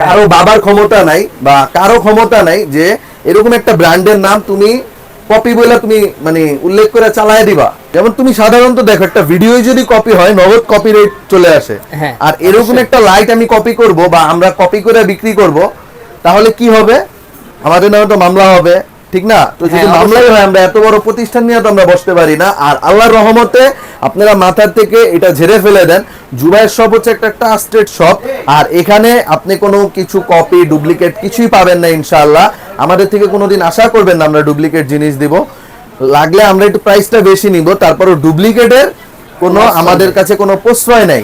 কারও বাবার ক্ষমতা নাই বা কারও ক্ষমতা নাই যে এরকম একটা ব্র্যান্ডের নাম তুমি কপি বলে তুমি মানে উল্লেখ করে চালায় দিবা। যেমন তুমি সাধারণত দেখো একটা ভিডিও যদি কপি হয় নগদ কপি রেট চলে আসে। হ্যাঁ, আর এরকম একটা লাইট আমি কপি করব বা আমরা কপি করে বিক্রি করব তাহলে কি হবে? আমাদের নামে তো মামলা হবে। ঠিক না? তো যদি হ্যাঁ, মামলাই হয় আমরা এত বড় প্রতিষ্ঠান নিয়ে তো আমরা বসতে পারি না। আর আল্লাহর রহমতে আপনারা মাথার থেকে এটা ঝেড়ে ফেলে দেন। জুবাইয়ের শপ হচ্ছে একটা ট্রাস্টেড শপ আর এখানে আপনি কোনো কিছু কপি ডুপ্লিকেট কিছুই পাবেন না ইনশাআল্লাহ। আমাদের থেকে কোনোদিন আশা করবেন না আমরা ডুপ্লিকেট জিনিস দিব। লাগলে আমরা একটু প্রাইসটা বেশি নিব। তারপরও ডুপ্লিকেটের কোনো আমাদের কাছে কোনো প্রশ্রয় নাই।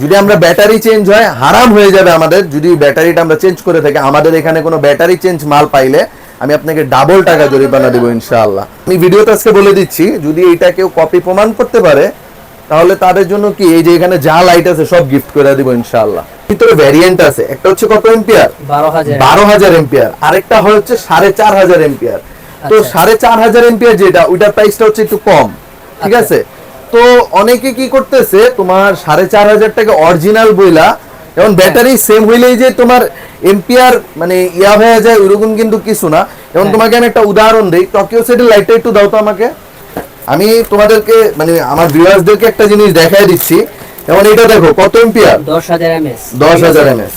যদি আমরা ব্যাটারি চেঞ্জ হয় হারাম হয়ে যাবে আমাদের। যদি ব্যাটারিটা আমরা চেঞ্জ করে থাকি আমাদের এখানে কোনো ব্যাটারি চেঞ্জ মাল পাইলে আমি আপনাকে ডাবল টাকা জরিমানা দেবো ইনশাআল্লাহ। আমি ভিডিওতে আজকে বলে দিচ্ছি যদি এটা কেউ কপি প্রমাণ করতে পারে তাহলে তাদের জন্য কি এই যে এখানে যা লাইট আছে সব গিফট করে দিব ইনশাআল্লাহ। ভিতরে ভ্যারিয়েন্ট আছে একটা হচ্ছে কত এম্পিয়ার বারো হাজার। এম্পিয়ার আরেকটা হচ্ছে সাড়ে চার হাজার এম্পিয়ার তো আচ্ছা। সাড়ে চার হাজার এম্পিয়ার যেটা ওইটার প্রাইসটা হচ্ছে একটু কম ঠিক আচ্ছা। আছে? তো অনেকে কি করতেছে তোমার সাড়ে চার হাজার টাকা অরিজিনাল বইলা যেমন ব্যাটারি সেম হইলেই যে তোমার এম্পিয়ার মানে ইয়া হয়ে যায় ওইরকম কিন্তু কিছু না। যেমন হ্যাঁ। তোমাকে আমি একটা উদাহরণ দিই টোকিও সেটের লাইটটা একটু দাও তো আমাকে। আমি তোমাদেরকে মানে আমার ভিউয়ার্সদেরকে একটা জিনিস দেখাই দিচ্ছি। যেমন এটা দেখো কত এম্পিয়ার দশ হাজার এমএস দশ হাজার এমএস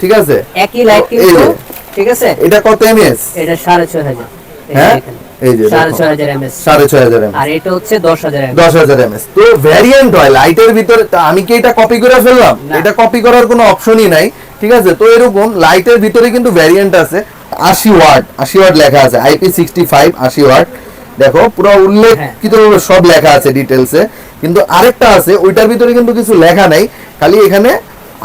ঠিক আছে? একই লাইট কিন্তু ঠিক আছে? এটা কত এমএস এটা সাড়ে ছয় হাজার। এই যে হ্যাঁ এখানে। এই যে সাড়ে দেখো। ছয় হাজার এমএস সাড়ে ছয় হাজার এমএস আর এটা হচ্ছে দশ হাজার এমএস দশ হাজার এমএস তো ভ্যারিয়েন্ট হয় লাইটের ভিতরে আমি কি এটা কপি করে ফেললাম? এটা কপি করার কোনো অপশনই নাই ঠিক আছে? তো এরকম লাইটের ভিতরে কিন্তু ভ্যারিয়েন্ট আছে আশি ওয়াট আশি ওয়াট লেখা আছে আইপি সিক্সটি ফাইভ আশি ওয়াট। দেখো পুরো উল্লেখিত সব লেখা আছে ডিটেলসে কিন্তু আরেকটা আছে ওইটার ভিতরে কিন্তু কিছু লেখা নাই খালি এখানে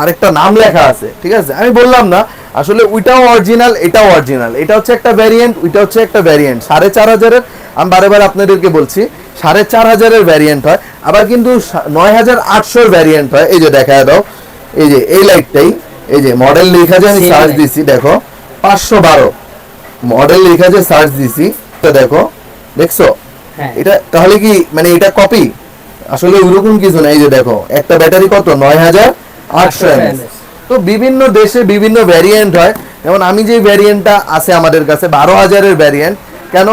আরেকটা নাম লেখা আছে ঠিক আছে? আমি বললাম না আসলে ওইটাও অরিজিনাল এটাও অরিজিনাল এটা হচ্ছে একটা ভ্যারিয়েন্ট ওইটা হচ্ছে একটা ভ্যারিয়েন্ট সাড়ে চার হাজারের আমি বারে বারে আপনাদেরকে বলছি সাড়ে চার হাজারের ভ্যারিয়েন্ট হয়। আবার কিন্তু নয় হাজার আটশোর ভ্যারিয়েন্ট হয়। এই যে দেখা দাও। এই যে এই লাইটটাই এই যে মডেল লেখা যে আমি সার্চ দিছি দেখো পাঁচশো বারো। মডেল লেখা যে সার্চ দিছি এটা দেখো দেখছ? হ্যাঁ। এটা তাহলে কি মানে এটা কপি আসলে ওইরকম কিছু না। এই যে দেখো একটা ব্যাটারি কত? নয় হাজার আটশো এমএস। তো বিভিন্ন দেশে বিভিন্ন ভ্যারিয়েন্ট হয়। যেমন আমি যে ভ্যারিয়েন্টটা আছে আমাদের কাছে, বারো হাজারের ভ্যারিয়েন্ট কেন?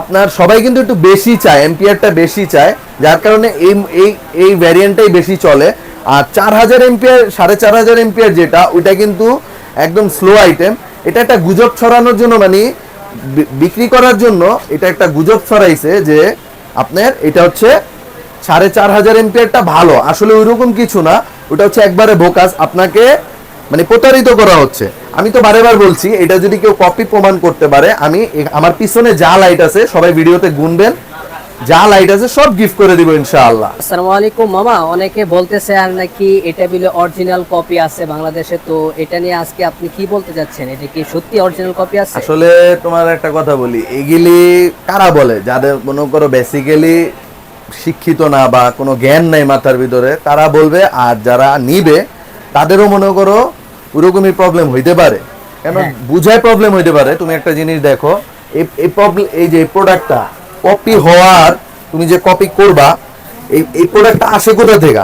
আপনার সবাই কিন্তু একটু বেশি চায় এম্পিয়ারটা বেশি চায়, যার কারণে এই এই এই ভ্যারিয়েন্টটাই বেশি চলে। আর চার হাজার এম্পিয়ার সাড়ে চার হাজার এম্পিয়ার যেটা, ওইটা কিন্তু একদম স্লো আইটেম এটা একটা গুজব ছড়ানোর জন্য মানে বিক্রি করার জন্য এটা একটা গুজব ছড়াইছে যে আপনার এটা হচ্ছে সাড়ে চার হাজার এম্পিয়ারটা ভালো। আসলে ওইরকম কিছু না। ওটা হচ্ছে একবারে বোকাস আপনাকে মানে প্রতারিত করা হচ্ছে। আমি তো বারে বার বলছি এটা যদি কেউ কপি প্রমাণ করতে পারে আমি আমার পিছনে যা লাইট আছে সবাই ভিডিওতে গুনবেন। যা লাইট আছে সব গিফট করে দিব ইনশাআল্লাহ। আসসালামু আলাইকুম মামা। অনেকে বলতেছে আর নাকি এটা বিলে অরিজিনাল কপি আছে বাংলাদেশে। তো এটা নিয়ে আজকে আপনি কি বলতে যাচ্ছেন এটা কি সত্যি অরিজিনাল কপি আছে? আসলে তোমার একটা কথা বলি এগুলি কারা বলে? যাদের মনে করো বেসিক্যালি শিক্ষিত না বা কোনো জ্ঞান নাই মাথার ভিতরে তারা বলবে আর যারা নিবে তাদেরও মনে করো ওরকমই প্রবলেম হইতে পারে। কেন? হ্যাঁ। বুঝায় প্রবলেম হইতে পারে। তুমি একটা জিনিস দেখো এই এই প্রবলেম এই যে প্রোডাক্টটা কপি হওয়ার তুমি যে কপি করবা এই এই প্রোডাক্টটা আসে কোথা থেকে?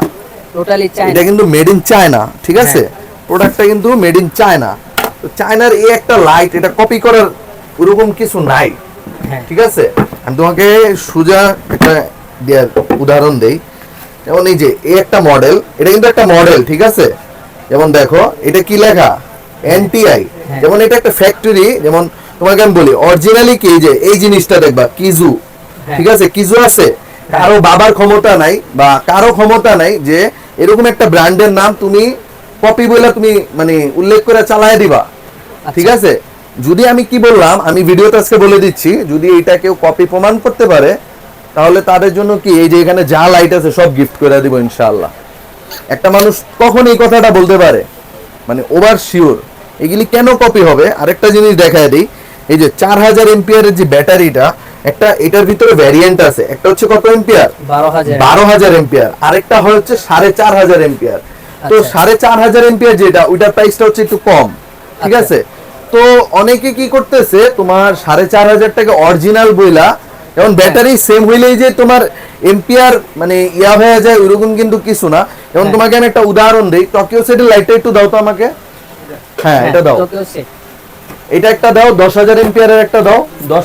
টোটালি চাই এটা কিন্তু মেড ইন চায়না ঠিক আছে? প্রোডাক্টটা কিন্তু মেড ইন চায়না তো চায়নার এই একটা লাইট এটা কপি করার ওরকম কিছু নাই হ্যাঁ। ঠিক আছে? আমি তোমাকে সোজা একটা দেয়ার উদাহরণ দেই। যেমন এই যে এই একটা মডেল এটা কিন্তু একটা মডেল ঠিক আছে? যেমন দেখো এটা কি লেখা? এনটিআই হ্যাঁ। যেমন এটা একটা ফ্যাক্টরি যেমন তোমাকে আমি বলি অরিজিনালি কি যে এই জিনিসটা দেখবা কিজু হ্যাঁ। ঠিক আছে? কিজু আছে? কারও বাবার ক্ষমতা নাই বা কারও ক্ষমতা নাই যে এরকম একটা ব্র্যান্ডের নাম তুমি কপি বলে তুমি মানে উল্লেখ করে চালায় দিবা। ঠিক আছে? যদি আমি কি বললাম আমি ভিডিওতে আজকে বলে দিচ্ছি যদি এটা কেউ কপি প্রমাণ করতে পারে তাহলে তাদের জন্য কি এই যে এখানে যা লাইট আছে সব গিফট করে দিব ইনশাআল্লাহ? একটা মানুষ কখন এই কথাটা বলতে পারে? মানে ওভার শিওর এগুলি কেন কপি হবে? আরেকটা জিনিস দেখায় দিই। এই যে চার হাজার এম্পিয়ারের যে ব্যাটারিটা একটা এটার ভিতরে ভ্যারিয়েন্ট আছে। একটা হচ্ছে কত এম্পিয়ার বারো হাজার। এম্পিয়ার আরেকটা হচ্ছে সাড়ে চার হাজার এম্পিয়ার তো আচ্ছা। সাড়ে চার হাজার এম্পিয়ার যেটা ওইটার প্রাইসটা হচ্ছে একটু কম। ঠিক আচ্ছা। আছে? তো অনেকে কি করতেছে তোমার সাড়ে চার হাজার টাকা অরিজিনাল বইলা হ্যাঁ। ব্যাটারি সেম হইলেই যে তোমার এম্পিয়ার মানে ইয়া হয়ে যায় ওইরকম কিন্তু কিছু না। যেমন হ্যাঁ। তোমাকে আমি একটা উদাহরণ দিই টোকিও সেটের লাইটটা একটু দাও তো আমাকে। হ্যাঁ এটা দাও। এটা একটা দাও দশ হাজার এম্পিয়ারের একটা দাও। দশ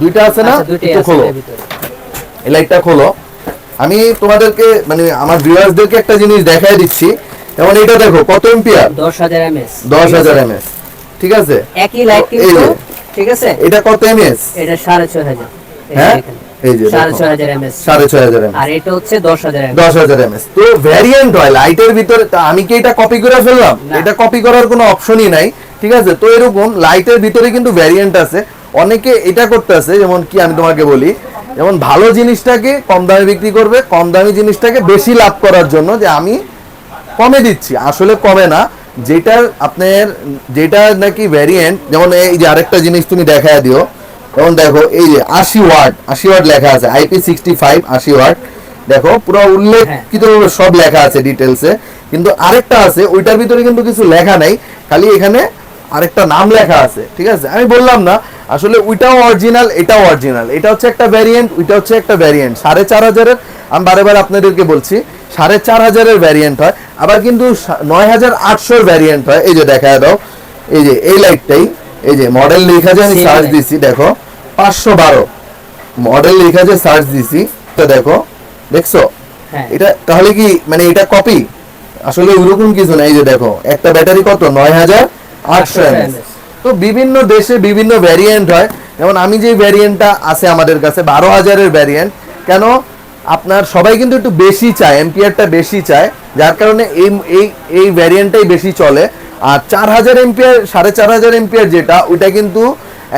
দুইটা আছে না? আচ্ছা একটু খোলো। এই লাইটটা খোলো। আমি তোমাদেরকে মানে আমার ভিউয়ার্সদেরকে একটা জিনিস দেখাই দিচ্ছি। যেমন এটা দেখো কত এম্পিয়ার দশ হাজার এমএস দশ হাজার এমএস ঠিক আছে? একই লাইট কিন্তু ঠিক আছে? এটা কত এমএস এটা সাড়ে ছয় হাজার। এই হ্যাঁ? এই যে সাড়ে ছয় হাজার এমএস সাড়ে ছয় হাজার এমএস আর এটা হচ্ছে দশ হাজার দশ হাজার এমএস তো ভ্যারিয়েন্ট হয় লাইটের ভিতরে আমি কি এটা কপি করে ফেললাম? এটা কপি করার কোনো অপশনই নাই ঠিক আছে? তো এরকম লাইটের ভিতরে কিন্তু ভ্যারিয়েন্ট আছে। অনেকে এটা করতে যেমন কি আমি তোমাকে বলি যেমন ভালো জিনিসটাকে কম দামে বিক্রি করবে কম দামি জিনিসটাকে বেশি লাভ করার জন্য যে আমি কমে দিচ্ছি। আসলে কমে না যেটার আপনার যেটা নাকি ভ্যারিয়েন্ট যেমন এই যে আরেকটা জিনিস তুমি দেখায় দিও যেমন দেখো এই যে আশি ওয়াট আশি ওয়াট লেখা আছে আইপি সিক্সটি ফাইভ আশি ওয়াট। দেখো পুরো উল্লেখিত সব লেখা আছে ডিটেলসে কিন্তু আরেকটা আছে ওইটার ভিতরে কিন্তু কিছু লেখা নাই খালি এখানে আরেকটা নাম লেখা আছে ঠিক আছে? আমি বললাম না আসলে ওইটাও অরিজিনাল এটাও অরিজিনাল এটা হচ্ছে একটা ভ্যারিয়েন্ট ওইটা হচ্ছে একটা ভ্যারিয়েন্ট সাড়ে চার হাজারের আমি বারে বারে আপনাদেরকে বলছি সাড়ে চার হাজারের ভ্যারিয়েন্ট হয় আবার কিন্তু নয় হাজার আটশোর ভ্যারিয়েন্ট হয়। এই যে দেখা দাও এই যে এই লাইটটাই এই যে মডেল লেখা আছে আমি সার্চ। দিছি দেখো। পাঁচশো বারো। মডেল লেখা আছে সার্চ দিছি। তো দেখো দেখছ? হ্যাঁ। এটা তাহলে কি মানে এটা কপি আসলে ওইরকম কিছু না এই যে দেখো একটা ব্যাটারি কত? নয় হাজার আটশো এমএস তো বিভিন্ন দেশে বিভিন্ন ভ্যারিয়েন্ট হয়। যেমন আমি যে ভ্যারিয়েন্টটা আছে আমাদের কাছে বারো হাজারের ভ্যারিয়েন্ট কেন? আপনার সবাই কিন্তু একটু বেশি চায় এম্পিয়ারটা বেশি চায়। যার কারণে এই এই এই ভ্যারিয়েন্টটাই বেশি চলে। আর চার হাজার এম্পিয়ার সাড়ে চার হাজার এম্পিয়ার যেটা ওইটা কিন্তু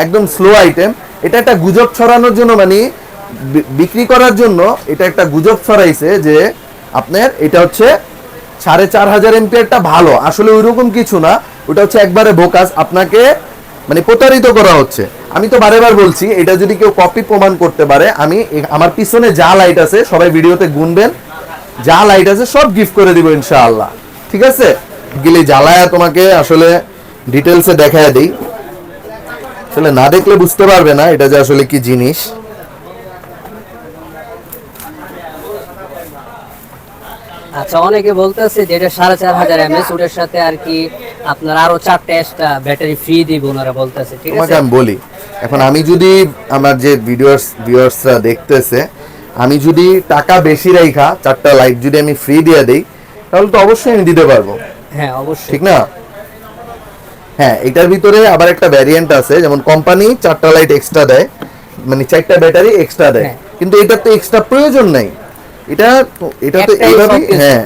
একদম স্লো আইটেম এটা একটা গুজব ছড়ানোর জন্য মানে বিক্রি করার জন্য এটা একটা গুজব ছড়াইছে যে আপনার এটা হচ্ছে সাড়ে চার হাজার এম্পিয়ারটা ভালো। আসলে ওইরকম কিছু না, ওটা হচ্ছে একবারে বোকাস। আপনাকে মানে প্রতারিত করা হচ্ছে। আমি তো বারে বার বলছি, এটা যদি কেউ কপি প্রমাণ করতে পারে, আমি আমার পিছনে যা লাইট আছে, সবাই ভিডিওতে গুনবেন। যা লাইট আছে, সব গিফট করে দিব ইনশাআল্লাহ। ঠিক আছে? গেলে জ্বালায়া তোমাকে আসলে ডিটেলসে দেখায় দিই। আসলে না দেখলে বুঝতে পারবে না এটা যে আসলে কি জিনিস। আচ্ছা অনেকে বলতেছে যে এটা সাড়ে চার হাজার এমএস ওটার সাথে আর কি আপনার আরও চারটা এক্সট্রা ব্যাটারি ফ্রি দিব ওনারা বলতেছে ঠিক আছে? আমি বলি এখন আমি যদি আমার যে ভিডিওস ভিউয়ার্সরা দেখতেছে আমি যদি টাকা বেশি রাইখা চারটা লাইট যদি আমি ফ্রি দিয়ে দেই তাহলে তো অবশ্যই আমি দিতে পারব। হ্যাঁ অবশ্যই। ঠিক না? হ্যাঁ এটার ভিতরে আবার একটা ভ্যারিয়েন্ট আছে যেমন কোম্পানি চারটা লাইট এক্সট্রা দেয় মানে চারটা ব্যাটারি এক্সট্রা দেয়। হ্যাঁ। কিন্তু এটার তো এক্সট্রা প্রয়োজন নাই। এটা এটা তো সবকিছু। হ্যাঁ।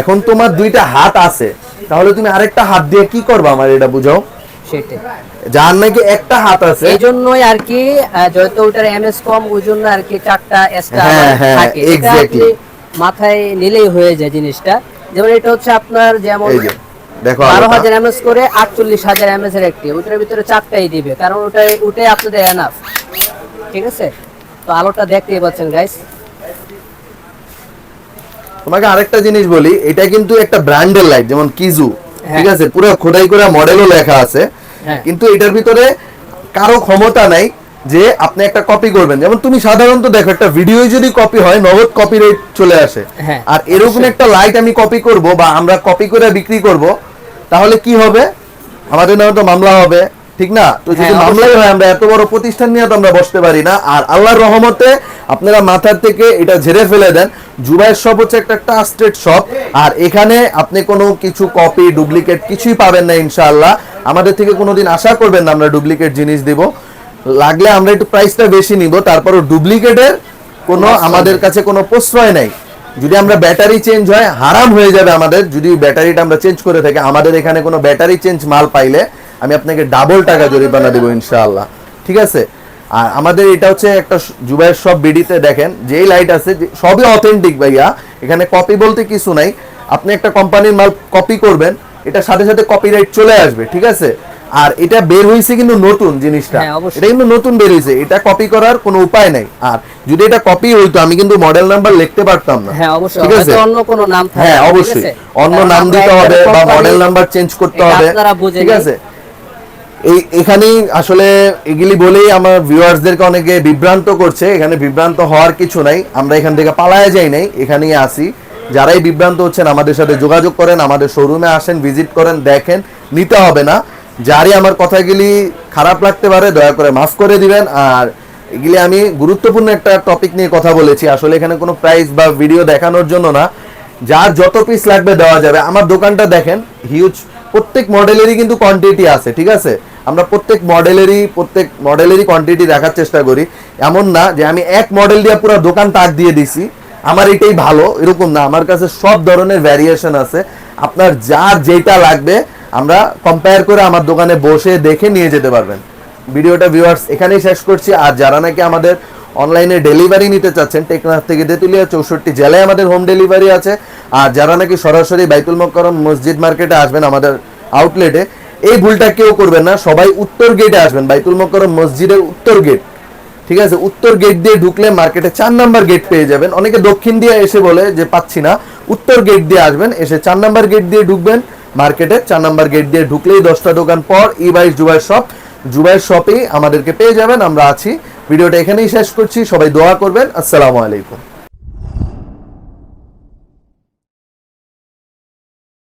এখন তোমার দুইটা হাত আছে। তাহলে তুমি আরেকটা হাত দিয়ে কি করবা আমার এটা বুঝাও? সেটাই। যার নাকি একটা হাত আছে। এই জন্যই আর কি যেহেতু ওটার এমএস কম ওই জন্য আর কি চারটা এক্সট্রা হ্যাঁ, হ্যাঁ, থাকে. আপনি মাথায় নিলেই হয়ে যায় জিনিসটা। যেমন এটা হচ্ছে আপনার যেমন দেখো বারো আলোটা। হাজার এমএস করে আটচল্লিশ হাজার এমএস এর একটি। ওটার ভিতরে চারটাই দিবে কারণ ওটাই ওটাই আপনাদের এনাফ ঠিক আছে? তো আলোটা দেখতেই পাচ্ছেন গাইস তোমাকে আরেকটা জিনিস বলি এটা কিন্তু একটা ব্র্যান্ডের লাইট যেমন কিজু হ্যাঁ। ঠিক আছে? পুরো খোদাই করা মডেলও লেখা আছে। হ্যাঁ। কিন্তু এটার ভিতরে কারও ক্ষমতা নাই যে আপনি একটা কপি করবেন। যেমন তুমি সাধারণত দেখো একটা ভিডিও যদি কপি হয় নগদ কপিরাইট চলে আসে। হ্যাঁ, আর এরকম। একটা লাইট আমি কপি করব বা আমরা কপি করে বিক্রি করব তাহলে কি হবে? আমাদের নামে তো মামলা হবে ঠিক না? তো যদি হ্যাঁ, মামলাই হয় আমরা এত বড় প্রতিষ্ঠান নিয়ে তো আমরা বসতে পারি না। আর আল্লাহর রহমতে আপনারা মাথার থেকে এটা ঝেড়ে ফেলে দেন। জুবাইয়ের শপ হচ্ছে একটা ট্রাস্টেড শপ আর এখানে আপনি কোনো কিছু কপি ডুপ্লিকেট কিছুই পাবেন না ইনশাআল্লাহ। আমাদের থেকে কোনোদিন আশা করবেন না আমরা ডুপ্লিকেট জিনিস দিব। লাগলে আমরা একটু প্রাইসটা বেশি নিব তারপরও ডুপ্লিকেটের কোনো আমাদের কাছে কোনো প্রশ্রয় নাই। যদি আমরা ব্যাটারি চেঞ্জ হয়, হারাম হয়ে যাবে আমাদের। যদি ব্যাটারিটা আমরা চেঞ্জ করে থাকি, আমাদের এখানে কোনো ব্যাটারি চেঞ্জ মাল পাইলে আমি আপনাকে ডাবল টাকা জরিমানা দেবো ইনশাআল্লাহ। ঠিক আছে? আর আমাদের এটা হচ্ছে একটা জুবাইয়ের সব বিডিতে দেখেন, যেই লাইট আছে সবই অথেন্টিক ভাইয়া। এখানে কপি বলতে কিছু নাই। আপনি একটা কোম্পানির মাল কপি করবেন এটা সাথে সাথে কপিরাইট চলে আসবে, ঠিক আছে? আর এটা বের হয়েছে কিন্তু নতুন জিনিসটা। হ্যাঁ, এটা কিন্তু নতুন বের হয়েছে এটা কপি করার কোনো উপায় নাই। আর যদি এটা কপি হইতো আমি কিন্তু মডেল নাম্বার লিখতে পারতাম না। হ্যাঁ অবশ্যই। ঠিক আছে? অন্য কোনো নাম হ্যাঁ অবশ্যই। অন্য নাম দিতে হবে বা মডেল নাম্বার চেঞ্জ করতে হবে। ঠিক আছে? এই এখানেই আসলে এগুলি বলেই আমার ভিউয়ার্সদেরকে অনেকে বিভ্রান্ত করছে। এখানে বিভ্রান্ত হওয়ার কিছু নাই। আমরা এখান থেকে পালায় যাই নাই। এখানেই আসি। যারাই বিভ্রান্ত হচ্ছেন আমাদের সাথে যোগাযোগ করেন আমাদের শোরুমে আসেন ভিজিট করেন দেখেন। নিতে হবে না। যারই আমার কথাগুলি খারাপ লাগতে পারে, দয়া করে মাফ করে দিবেন। আর এগুলি আমি গুরুত্বপূর্ণ একটা টপিক নিয়ে কথা বলেছি। আসলে এখানে কোনো প্রাইস বা ভিডিও দেখানোর জন্য না। যার যত পিস লাগবে দেওয়া যাবে। আমার দোকানটা দেখেন হিউজ প্রত্যেক মডেলেরই কিন্তু কোয়ান্টিটি আছে, ঠিক আছে? আমরা প্রত্যেক মডেলেরই প্রত্যেক মডেলেরই কোয়ান্টিটি রাখার চেষ্টা করি। এমন না যে আমি এক মডেল দিয়ে পুরো দোকান তাক দিয়ে দিছি। আমার এটাই ভালো, এরকম না। আমার কাছে সব ধরনের ভ্যারিয়েশন আছে। আপনার যার যেটা লাগবে আমরা কম্পেয়ার করে আমার দোকানে বসে দেখে নিয়ে যেতে পারবেন। ভিডিওটা ভিউয়ার্স এখানেই শেষ করছি। আর যারা নাকি আমাদের অনলাইনে ডেলিভারি নিতে চাচ্ছেন, টেকনাফ থেকে তেতুলিয়া চৌষট্টি জেলায় আমাদের হোম ডেলিভারি আছে। আর যারা নাকি সরাসরি বাইতুল মক্করম মসজিদ মার্কেটে আসবেন আমাদের আউটলেটে এই ভুলটা কেউ করবেন না। সবাই উত্তর গেটে আসবেন, বাইতুল মক্করম মসজিদের উত্তর গেট ঠিক আছে? উত্তর গেট দিয়ে ঢুকলে মার্কেটে চার নাম্বার গেট পেয়ে যাবেন। অনেকে দক্ষিণ দিয়ে এসে বলে যে পাচ্ছি না। উত্তর গেট দিয়ে আসবেন, এসে চার নাম্বার গেট দিয়ে ঢুকবেন। মার্কেটে চার নাম্বার গেট দিয়ে ঢুকলেই দশটা দোকান পর ই বাইশ জুবাই শপ জুবাই শপেই আমাদেরকে পেয়ে যাবেন। আমরা আছি। ভিডিওটা এখানেই শেষ করছি। সবাই দোয়া করবেন। আসসালামু আলাইকুম।